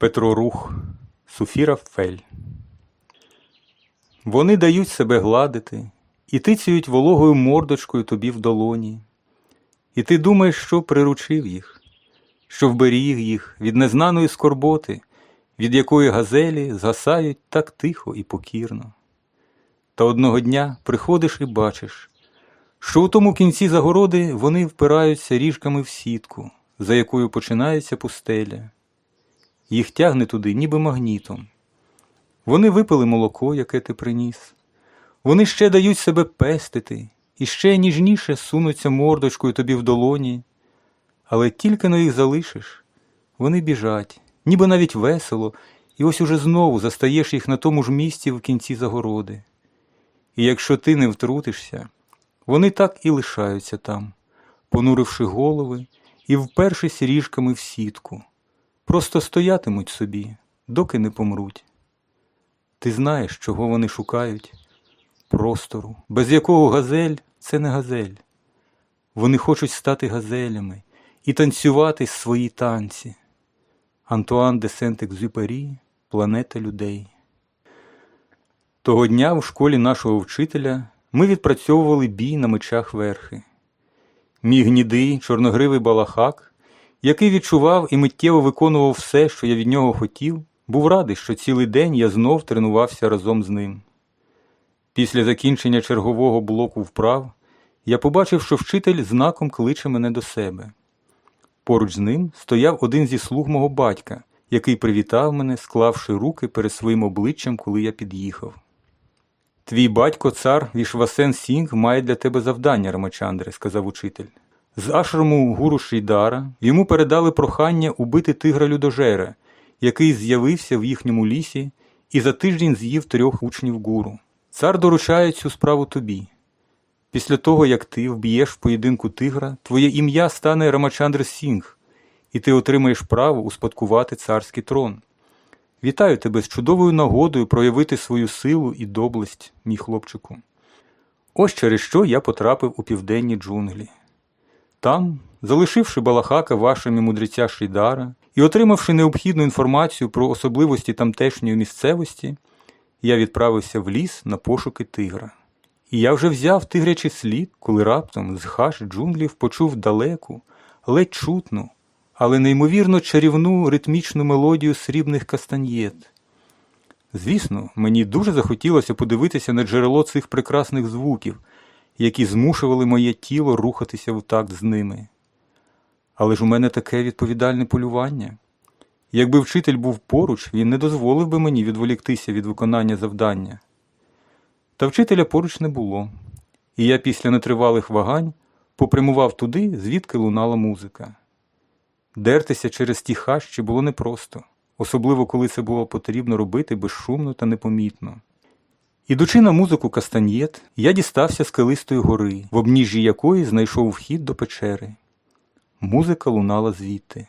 Петро Рух, Суфіра Фель. Вони дають себе гладити і тицюють вологою мордочкою тобі в долоні. І ти думаєш, що приручив їх, що вберіг їх від незнаної скорботи, від якої газелі згасають так тихо і покірно. Та одного дня приходиш і бачиш, що у тому кінці загороди вони впираються ріжками в сітку, за якою починається пустеля. Їх тягне туди, ніби магнітом. Вони випили молоко, яке ти приніс. Вони ще дають себе пестити і ще ніжніше сунуться мордочкою тобі в долоні. Але тільки но їх залишиш, вони біжать, ніби навіть весело, і ось уже знову застаєш їх на тому ж місці в кінці загороди. І якщо ти не втрутишся, вони так і лишаються там, понуривши голови і впершись ріжками в сітку, просто стоятимуть собі, доки не помруть. Ти знаєш, чого вони шукають? Простору, без якого газель це не газель. Вони хочуть стати газелями і танцювати свої танці. Антуан де Сент-Екзюпері Планета людей. Того дня в школі нашого вчителя ми відпрацьовували бій на мечах верхи. Мій гнідий, чорногривий балахак, який відчував і миттєво виконував все, що я від нього хотів, був радий, що цілий день я знов тренувався разом з ним. Після закінчення чергового блоку вправ я побачив, що вчитель знаком кличе мене до себе. Поруч з ним стояв один зі слуг мого батька, який привітав мене, склавши руки перед своїм обличчям, коли я під'їхав. Твій батько, цар Вішвасен Сінг, має для тебе завдання, Рамачандре, сказав учитель. З ашраму гуру Шрійдара йому передали прохання убити тигра людожера, який з'явився в їхньому лісі і за тиждень з'їв трьох учнів гуру. Цар доручає цю справу тобі. Після того, як ти вб'єш в поєдинку тигра, твоє ім'я стане Рамачандр Сінг, і ти отримаєш право успадкувати царський трон. Вітаю тебе з чудовою нагодою проявити свою силу і доблесть, мій хлопчику. Ось через що я потрапив у південні джунглі. Там, залишивши балахака вашими мудреця Шрідара і отримавши необхідну інформацію про особливості тамтешньої місцевості, я відправився в ліс на пошуки тигра. І я вже взяв тигрячий слід, коли раптом з хаш джунглів почув далеку, ледь чутну, але неймовірно чарівну ритмічну мелодію срібних кастаньєт. Звісно, мені дуже захотілося подивитися на джерело цих прекрасних звуків, які змушували моє тіло рухатися в такт з ними. Але ж у мене таке відповідальне полювання. Якби вчитель був поруч, він не дозволив би мені відволіктися від виконання завдання. Та вчителя поруч не було, і я після нетривалих вагань попрямував туди, звідки лунала музика. Дертися через ті хащі було непросто, особливо коли це було потрібно робити безшумно та непомітно. Ідучи на музику кастаньєт, я дістався скелистої гори, в обніжжі якої знайшов вхід до печери. Музика лунала звідти.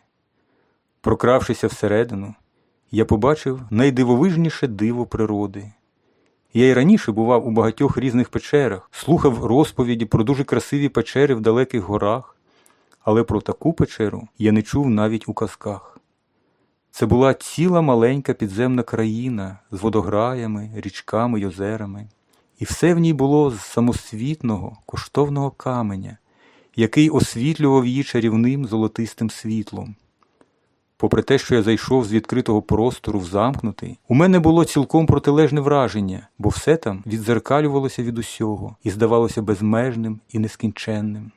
Прокравшися всередину, я побачив найдивовижніше диво природи. Я й раніше бував у багатьох різних печерах, слухав розповіді про дуже красиві печери в далеких горах, але про таку печеру я не чув навіть у казках. Це була ціла маленька підземна країна з водограями, річками й озерами, і все в ній було з самосвітного, коштовного каменя, який освітлював її чарівним золотистим світлом. Попри те, що я зайшов з відкритого простору в замкнутий, у мене було цілком протилежне враження, бо все там відзеркалювалося від усього і здавалося безмежним і нескінченним.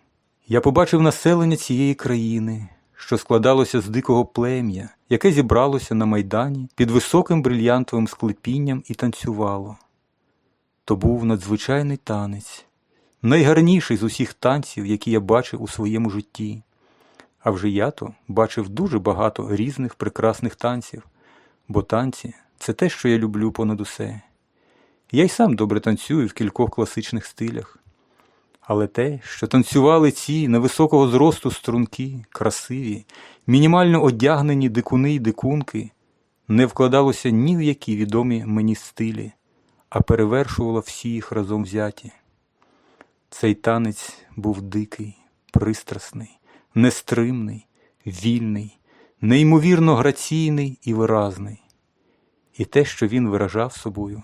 Я побачив населення цієї країни, що складалося з дикого плем'я, яке зібралося на майдані під високим брильянтовим склепінням і танцювало. То був надзвичайний танець, найгарніший з усіх танців, які я бачив у своєму житті. А вже я то бачив дуже багато різних прекрасних танців, бо танці це те, що я люблю понад усе. Я й сам добре танцюю в кількох класичних стилях. Але те, що танцювали ці невисокого зросту струнки, красиві, мінімально одягнені дикуни й дикунки, не вкладалося ні в які відомі мені стилі, а перевершувало всі їх разом взяті. Цей танець був дикий, пристрасний, нестримний, вільний, неймовірно граційний і виразний. І те, що він виражав собою,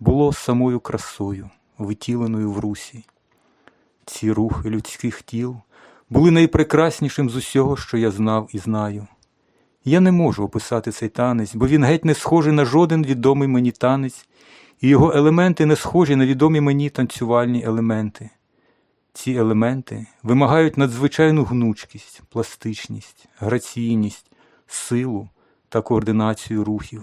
було самою красою, витіленою в русі. Ці рухи людських тіл були найпрекраснішим з усього, що я знав і знаю. Я не можу описати цей танець, бо він геть не схожий на жоден відомий мені танець, і його елементи не схожі на відомі мені танцювальні елементи. Ці елементи вимагають надзвичайну гнучкість, пластичність, граційність, силу та координацію рухів.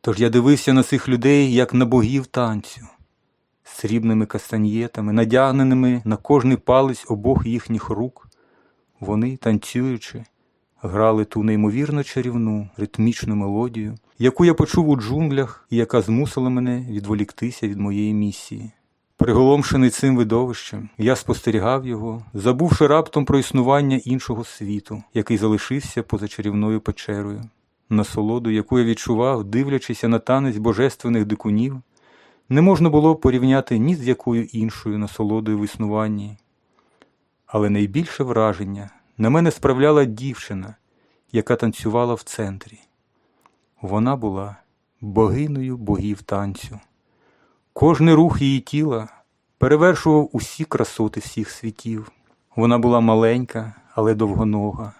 Тож я дивився на цих людей як на богів танцю, срібними кастаньєтами, надягненими на кожний палець обох їхніх рук. Вони, танцюючи, грали ту неймовірно чарівну ритмічну мелодію, яку я почув у джунглях і яка змусила мене відволіктися від моєї місії. Приголомшений цим видовищем, я спостерігав його, забувши раптом про існування іншого світу, який залишився поза чарівною печерою. Насолоду, яку я відчував, дивлячися на танець божественних дикунів, не можна було порівняти ні з якою іншою насолодою в існуванні. Але найбільше враження на мене справляла дівчина, яка танцювала в центрі. Вона була богиною богів танцю. Кожний рух її тіла перевершував усі красоти всіх світів. Вона була маленька, але довгонога.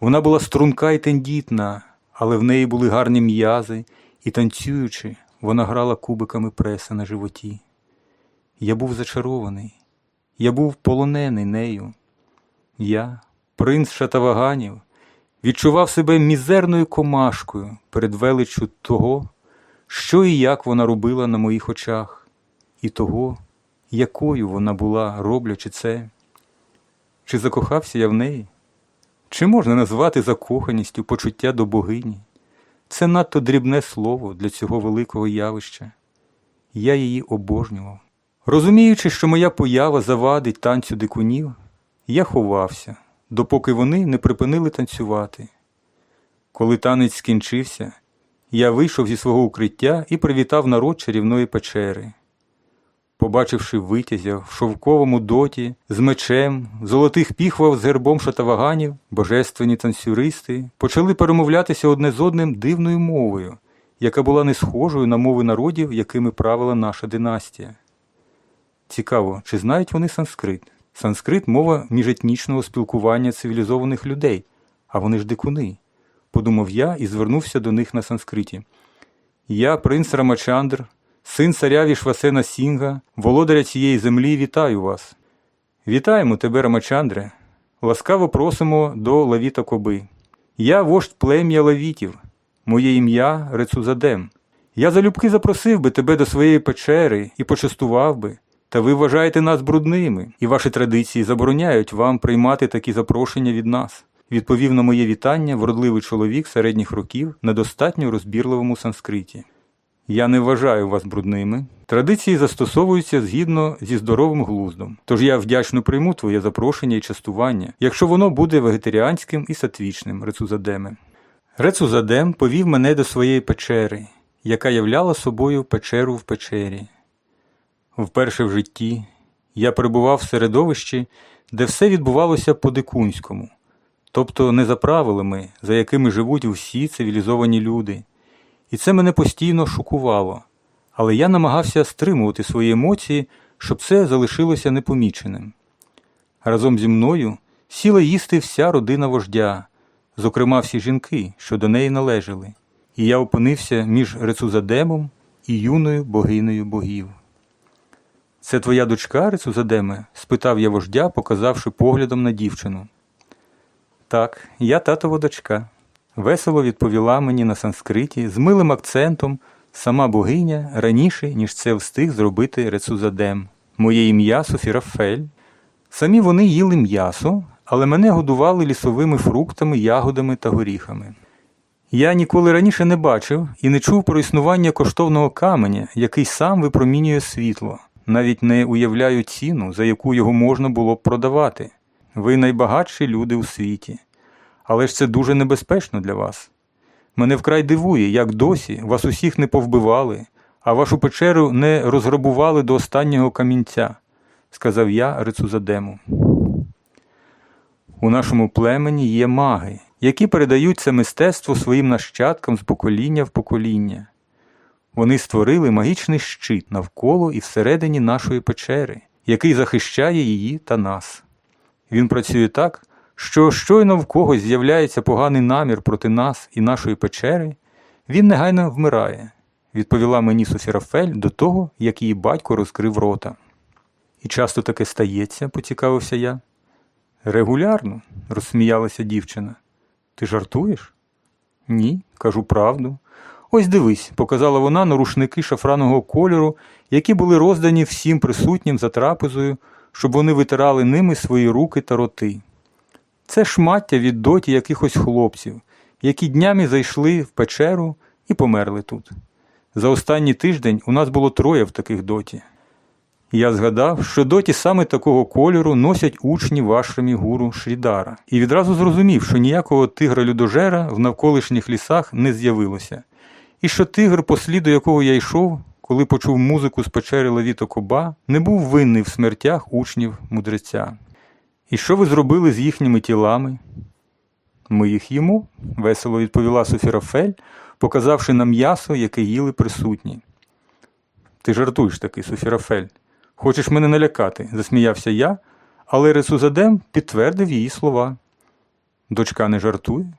Вона була струнка і тендітна, але в неї були гарні м'язи, і танцюючи, вона грала кубиками преса на животі. Я був зачарований, я був полонений нею. Я, принц Шатаваганів, відчував себе мізерною комашкою перед величчю того, що і як вона робила на моїх очах, і того, якою вона була, роблячи це. Чи закохався я в неї? Чи можна назвати закоханістю почуття до богині? Це надто дрібне слово для цього великого явища. Я її обожнював. Розуміючи, що моя поява завадить танцю дикунів, я ховався, допоки вони не припинили танцювати. Коли танець скінчився, я вийшов зі свого укриття і привітав народ чарівної печери. Побачивши витязя в шовковому доті, з мечем, золотих піхвав з гербом шатаваганів, божественні танцюристи почали перемовлятися одне з одним дивною мовою, яка була не схожою на мови народів, якими правила наша династія. Цікаво, чи знають вони санскрит? Санскрит мова міжетнічного спілкування цивілізованих людей, а вони ж дикуни, подумав я і звернувся до них на санскриті. Я, принц Рамачандр, син царя Вішвасена Сінга, володаря цієї землі, вітаю вас. Вітаємо тебе, Рамачандре. Ласкаво просимо до Лавіта Коби. Я вождь плем'я Лавітів, моє ім'я Рецузадем. Я залюбки запросив би тебе до своєї печери і почастував би. Та ви вважаєте нас брудними, і ваші традиції забороняють вам приймати такі запрошення від нас. Відповів на моє вітання вродливий чоловік середніх років на достатньо розбірливому санскриті. Я не вважаю вас брудними. Традиції застосовуються згідно зі здоровим глуздом. Тож я вдячно прийму твоє запрошення і частування, якщо воно буде вегетаріанським і сатвічним, Рецузадеме. Рецузадем повів мене до своєї печери, яка являла собою печеру в печері. Вперше в житті я перебував в середовищі, де все відбувалося по-дикунському, тобто не за правилами, за якими живуть всі цивілізовані люди. І це мене постійно шокувало, але я намагався стримувати свої емоції, щоб це залишилося непоміченим. Разом зі мною сіла їсти вся родина вождя, зокрема всі жінки, що до неї належали, і я опинився між Рецузадемом і юною богинею богів. Це твоя дочка, Рецузадеме? спитав я вождя, показавши поглядом на дівчину. Так, я татова дочка. Весело відповіла мені на санскриті з милим акцентом сама богиня раніше, ніж це встиг зробити Рецузадем. Моє ім'я Софірафель. Самі вони їли м'ясо, але мене годували лісовими фруктами, ягодами та горіхами. Я ніколи раніше не бачив і не чув про існування коштовного каменя, який сам випромінює світло. Навіть не уявляю ціну, за яку його можна було б продавати. Ви найбагатші люди у світі. Але ж це дуже небезпечно для вас. Мене вкрай дивує, як досі вас усіх не повбивали, а вашу печеру не розграбували до останнього камінця, сказав я Рецузадему. У нашому племені є маги, які передають це мистецтво своїм нащадкам з покоління в покоління. Вони створили магічний щит навколо і всередині нашої печери, який захищає її та нас. Він працює так, що щойно в когось з'являється поганий намір проти нас і нашої печери, він негайно вмирає, відповіла мені Софірафель до того, як її батько розкрив рота. І часто таке стається, поцікавився я. Регулярно, розсміялася дівчина. Ти жартуєш? Ні, кажу правду. Ось дивись, показала вона на рушники шафраного кольору, які були роздані всім присутнім за трапезою, щоб вони витирали ними свої руки та роти. Це шмаття від доті якихось хлопців, які днями зайшли в печеру і померли тут. За останній тиждень у нас було троє в таких доті. Я згадав, що доті саме такого кольору носять учні в гуру Шрідара, і відразу зрозумів, що ніякого тигра-людожера в навколишніх лісах не з'явилося, і що тигр, по сліду якого я йшов, коли почув музику з печери Левіто Коба, не був винний в смертях учнів мудреця. І що ви зробили з їхніми тілами? Ми їх їмо, весело відповіла Софірафель, показавши нам м'ясо, яке їли присутні. Ти жартуєш таки, Софірафель. Хочеш мене налякати, засміявся я, але Ресузадем підтвердив її слова. Дочка не жартує.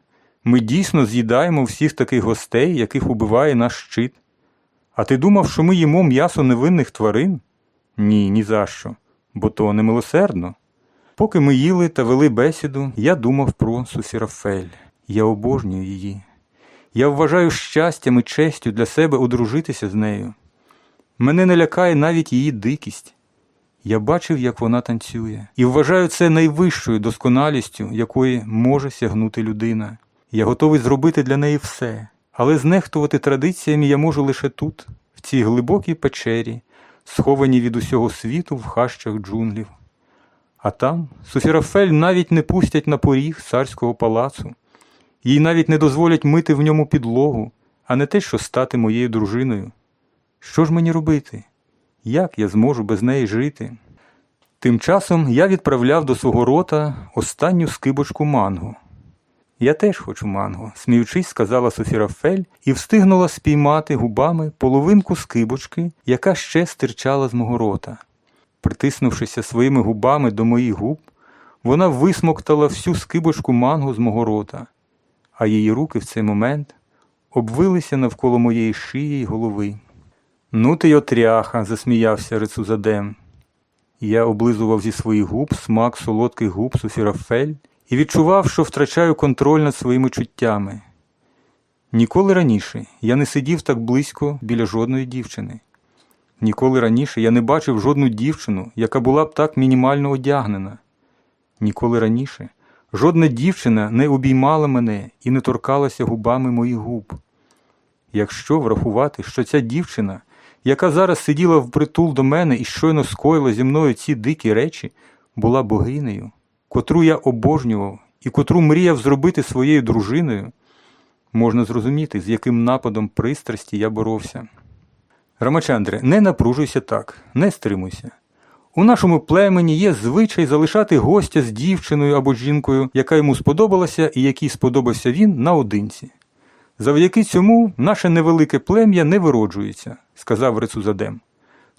Ми дійсно з'їдаємо всіх таких гостей, яких убиває наш щит. А ти думав, що ми їмо м'ясо невинних тварин? Ні, ні за що, бо то немилосердно. Поки ми їли та вели бесіду, я думав про Сусірафель. Я обожнюю її. Я вважаю щастям і честю для себе одружитися з нею. Мене не лякає навіть її дикість. Я бачив, як вона танцює, і вважаю це найвищою досконалістю, якої може сягнути людина. Я готовий зробити для неї все, але знехтувати традиціями я можу лише тут, в цій глибокій печері, схованій від усього світу в хащах джунглів. А там Софірафель навіть не пустять на поріг царського палацу, їй навіть не дозволять мити в ньому підлогу, а не те, що стати моєю дружиною. Що ж мені робити? Як я зможу без неї жити? Тим часом я відправляв до свого рота останню скибочку манго. Я теж хочу манго, сміючись, сказала Софірафель і встигнула спіймати губами половинку скибочки, яка ще стирчала з мого рота. Притиснувшися своїми губами до моїх губ, вона висмоктала всю скибочку манго з мого рота, а її руки в цей момент обвилися навколо моєї шиї й голови. Ну ти й отряха, засміявся Рецузадем. Я облизував зі своїх губ смак солодких губ Софірафель і відчував, що втрачаю контроль над своїми чуттями. Ніколи раніше я не сидів так близько біля жодної дівчини. Ніколи раніше я не бачив жодну дівчину, яка була б так мінімально одягнена. Ніколи раніше жодна дівчина не обіймала мене і не торкалася губами моїх губ. Якщо врахувати, що ця дівчина, яка зараз сиділа впритул до мене і щойно скоїла зі мною ці дикі речі, була богинею, котру я обожнював і котру мріяв зробити своєю дружиною, можна зрозуміти, з яким нападом пристрасті я боровся. Рамачандре, не напружуйся так, не стримуйся. У нашому племені є звичай залишати гостя з дівчиною або жінкою, яка йому сподобалася і якій сподобався він наодинці. Завдяки цьому наше невелике плем'я не вироджується, сказав Рецузадем.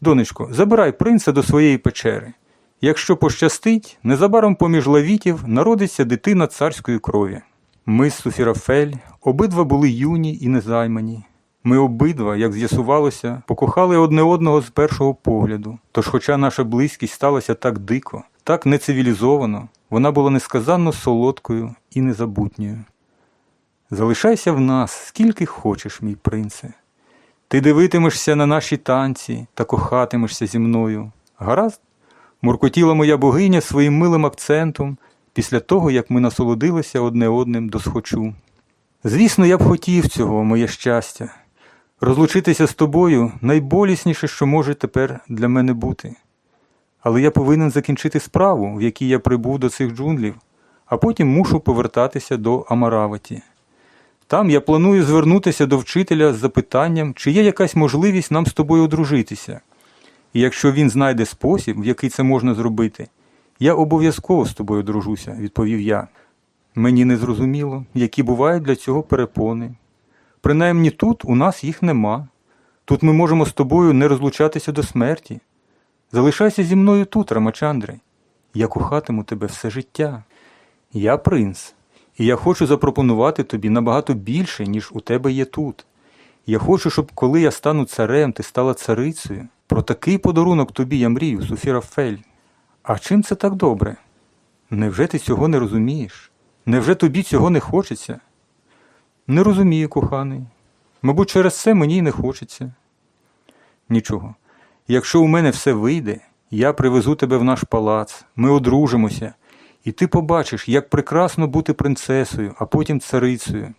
Донечко, забирай принца до своєї печери. Якщо пощастить, незабаром поміж лавітів народиться дитина царської крові. Ми з Суфірафель обидва були юні і незаймані. Ми обидва, як з'ясувалося, покохали одне одного з першого погляду. Тож, хоча наша близькість сталася так дико, так нецивілізовано, вона була несказанно солодкою і незабутньою. Залишайся в нас, скільки хочеш, мій принце. Ти дивитимешся на наші танці та кохатимешся зі мною. Гаразд? Муркотіла моя богиня своїм милим акцентом після того, як ми насолодилися одне одним до схочу. Звісно, я б хотів цього, моє щастя. Розлучитися з тобою найболісніше, що може тепер для мене бути. Але я повинен закінчити справу, в якій я прибув до цих джунглів, а потім мушу повертатися до Амараваті. Там я планую звернутися до вчителя з запитанням, чи є якась можливість нам з тобою одружитися. І якщо він знайде спосіб, в який це можна зробити, я обов'язково з тобою дружуся, відповів я. Мені не зрозуміло, які бувають для цього перепони. Принаймні тут у нас їх нема. Тут ми можемо з тобою не розлучатися до смерті. Залишайся зі мною тут, Рамачандре. Я кохатиму тебе все життя. Я принц, і я хочу запропонувати тобі набагато більше, ніж у тебе є тут. Я хочу, щоб коли я стану царем, ти стала царицею. Про такий подарунок тобі я мрію, Суфіра Фель. А чим це так добре? Невже ти цього не розумієш? Невже тобі цього не хочеться? Не розумію, коханий. Мабуть, через це мені й не хочеться. Нічого. Якщо у мене все вийде, я привезу тебе в наш палац, ми одружимося, і ти побачиш, як прекрасно бути принцесою, а потім царицею.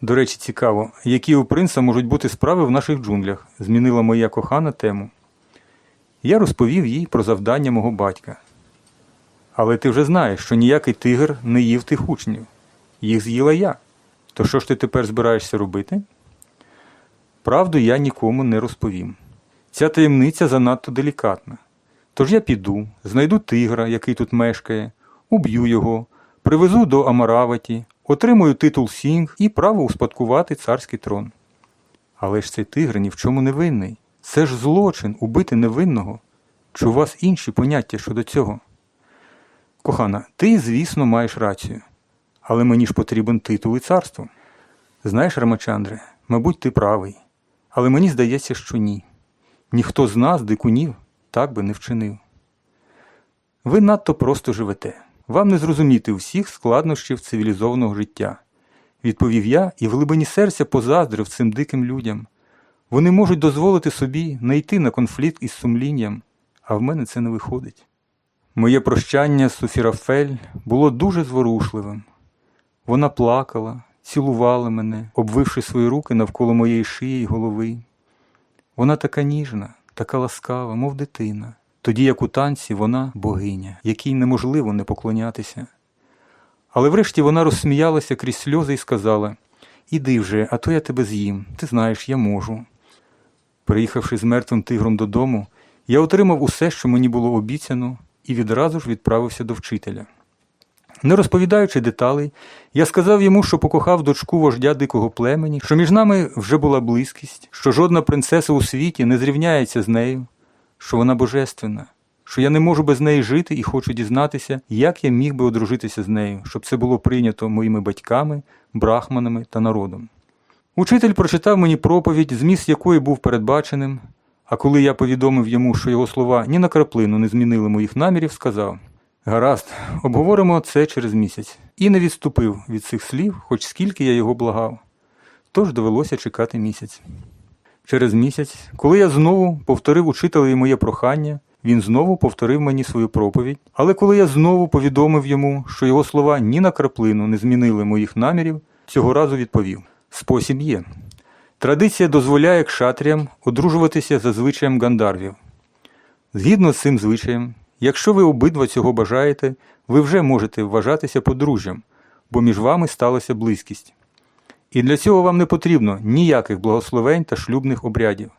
До речі, цікаво, які у принца можуть бути справи в наших джунглях, змінила моя кохана тему. Я розповів їй про завдання мого батька. Але ти вже знаєш, що ніякий тигр не їв тих учнів. Їх з'їла я. То що ж ти тепер збираєшся робити? Правду я нікому не розповім. Ця таємниця занадто делікатна. Тож я піду, знайду тигра, який тут мешкає, уб'ю його, привезу до Амараваті, отримую титул Сінг і право успадкувати царський трон. Але ж цей тигр ні в чому не винний. Це ж злочин убити невинного. Чи у вас інші поняття щодо цього? Кохана, ти, звісно, маєш рацію, але мені ж потрібен титул і царство. Знаєш, Рамачандре, мабуть, ти правий, але мені здається, що ні. Ніхто з нас, дикунів, так би не вчинив. Ви надто просто живете. Вам не зрозуміти всіх складнощів цивілізованого життя, відповів я і в глибині серця позаздрив цим диким людям. Вони можуть дозволити собі не йти на конфлікт із сумлінням, а в мене це не виходить. Моє прощання з Софірафель було дуже зворушливим. Вона плакала, цілувала мене, обвивши свої руки навколо моєї шиї й голови. Вона така ніжна, така ласкава, мов дитина. Тоді, як у танці, вона богиня, якій неможливо не поклонятися. Але врешті вона розсміялася крізь сльози і сказала Іди вже, а то я тебе з'їм. Ти знаєш, я можу. Приїхавши з мертвим тигром додому, я отримав усе, що мені було обіцяно, і відразу ж відправився до вчителя. Не розповідаючи деталей, я сказав йому, що покохав дочку вождя дикого племені, що між нами вже була близькість, що жодна принцеса у світі не зрівняється з нею, що вона божественна, що я не можу без неї жити і хочу дізнатися, як я міг би одружитися з нею, щоб це було прийнято моїми батьками, брахманами та народом. Учитель прочитав мені проповідь, зміст якої був передбаченим, а коли я повідомив йому, що його слова ні на краплину не змінили моїх намірів, сказав Гаразд, обговоримо це через місяць, і не відступив від цих слів, хоч скільки я його благав. Тож довелося чекати місяць. Через місяць, коли я знову повторив учителеві моє прохання, він знову повторив мені свою проповідь, але коли я знову повідомив йому, що його слова ні на краплину не змінили моїх намірів, цього разу відповів: Спосіб є. Традиція дозволяє кшатріям одружуватися за звичаєм гандарвів. Згідно з цим звичаєм, якщо ви обидва цього бажаєте, ви вже можете вважатися подружжям, бо між вами сталася близькість. І для цього вам не потрібно ніяких благословень та шлюбних обрядів.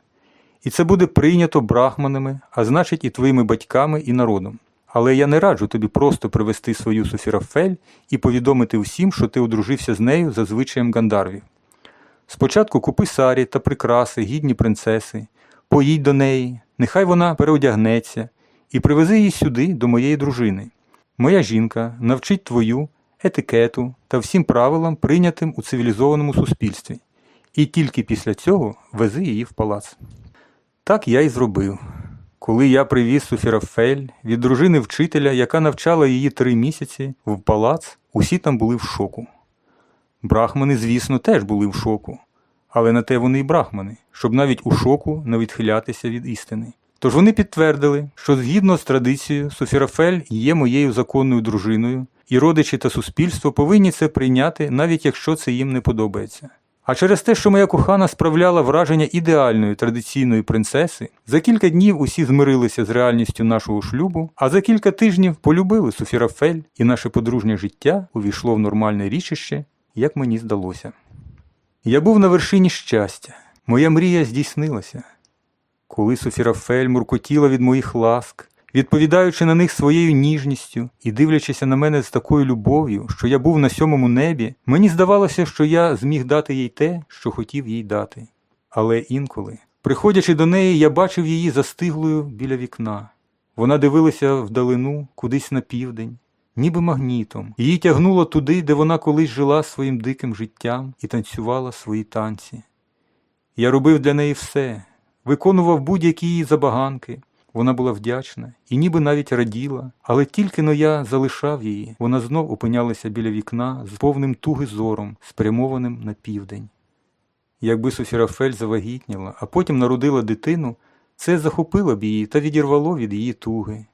І це буде прийнято брахманами, а значить і твоїми батьками і народом. Але я не раджу тобі просто привести свою Софірафель і повідомити усім, що ти одружився з нею за звичаєм гандарвів. Спочатку купи сарі та прикраси, гідні принцеси, поїдь до неї, нехай вона переодягнеться, і привези її сюди, до моєї дружини. Моя жінка навчить твою етикету та всім правилам, прийнятим у цивілізованому суспільстві, і тільки після цього вези її в палац. Так я й зробив. Коли я привіз Суфірафель від дружини вчителя, яка навчала її три місяці, в палац, усі там були в шоку. Брахмани, звісно, теж були в шоку, але на те вони й брахмани, щоб навіть у шоку не відхилятися від істини. Тож вони підтвердили, що згідно з традицією Софірафель є моєю законною дружиною, і родичі та суспільство повинні це прийняти, навіть якщо це їм не подобається. А через те, що моя кохана справляла враження ідеальної традиційної принцеси, за кілька днів усі змирилися з реальністю нашого шлюбу, а за кілька тижнів полюбили Софірафель, і наше подружнє життя увійшло в нормальне річище, як мені здалося. Я був на вершині щастя, моя мрія здійснилася. Коли Софірафель муркотіла від моїх ласк, відповідаючи на них своєю ніжністю і дивлячися на мене з такою любов'ю, що я був на сьомому небі, мені здавалося, що я зміг дати їй те, що хотів їй дати. Але інколи, приходячи до неї, я бачив її застиглою біля вікна. Вона дивилася вдалину, кудись на південь, ніби магнітом. Її тягнуло туди, де вона колись жила своїм диким життям і танцювала свої танці. Я робив для неї все, виконував будь-які її забаганки. Вона була вдячна і ніби навіть раділа, але тільки но я залишав її, вона знов опинялася біля вікна з повним туги зором, спрямованим на південь. Якби Софірафель завагітніла, а потім народила дитину, це захопило б її та відірвало від її туги.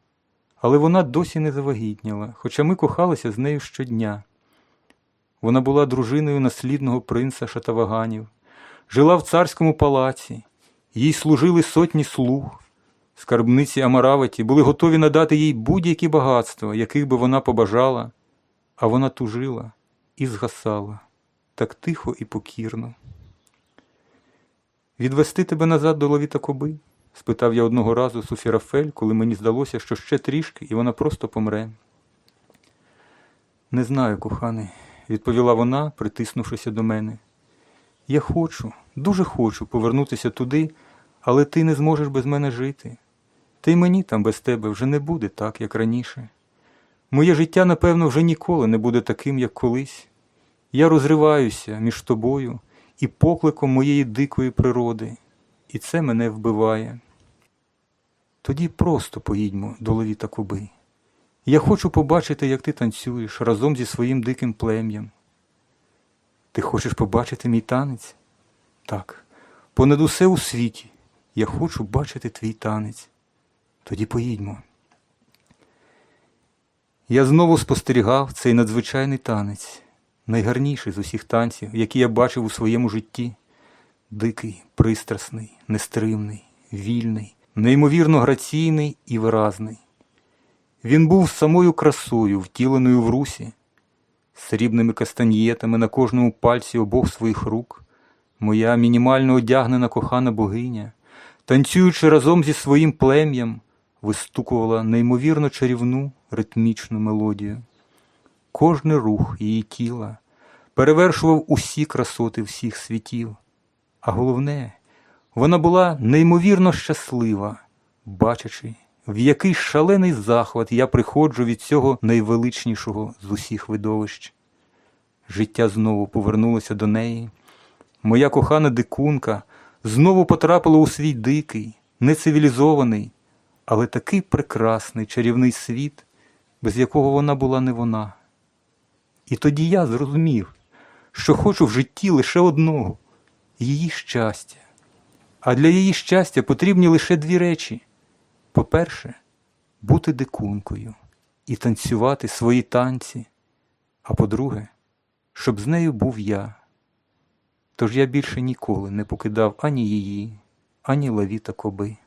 Але вона досі не завагітніла, хоча ми кохалися з нею щодня. Вона була дружиною наслідного принца Шатаваганів, жила в царському палаці, їй служили сотні слуг. Скарбниці Амараваті були готові надати їй будь-які багатства, яких би вона побажала, а вона тужила і згасала так тихо і покірно. Відвести тебе назад до ловіта коби? спитав я одного разу Суфірафель, коли мені здалося, що ще трішки, і вона просто помре. Не знаю, коханий, відповіла вона, притиснувшися до мене. Я хочу, дуже хочу повернутися туди, але ти не зможеш без мене жити. Та й мені там без тебе вже не буде так, як раніше. Моє життя, напевно, вже ніколи не буде таким, як колись. Я розриваюся між тобою і покликом моєї дикої природи, і це мене вбиває. Тоді просто поїдьмо до ловіта Куби. Я хочу побачити, як ти танцюєш разом зі своїм диким плем'ям. Ти хочеш побачити мій танець? Так, понад усе у світі я хочу бачити твій танець. Тоді поїдьмо. Я знову спостерігав цей надзвичайний танець, найгарніший з усіх танців, які я бачив у своєму житті. Дикий, пристрасний, нестримний, вільний, неймовірно граційний і виразний. Він був самою красою, втіленою в русі, срібними кастаньєтами на кожному пальці обох своїх рук, моя мінімально одягнена кохана богиня, танцюючи разом зі своїм плем'ям, вистукувала неймовірно чарівну ритмічну мелодію. Кожний рух її тіла перевершував усі красоти всіх світів, а головне, вона була неймовірно щаслива, бачачи, в який шалений захват я приходжу від цього найвеличнішого з усіх видовищ. Життя знову повернулося до неї. Моя кохана дикунка знову потрапила у свій дикий, нецивілізований, але такий прекрасний чарівний світ, без якого вона була не вона. І тоді я зрозумів, що хочу в житті лише одного її щастя. А для її щастя потрібні лише дві речі: по-перше, бути дикункою і танцювати свої танці, а по-друге, щоб з нею був я. Тож я більше ніколи не покидав ані її, ані лавіта коби.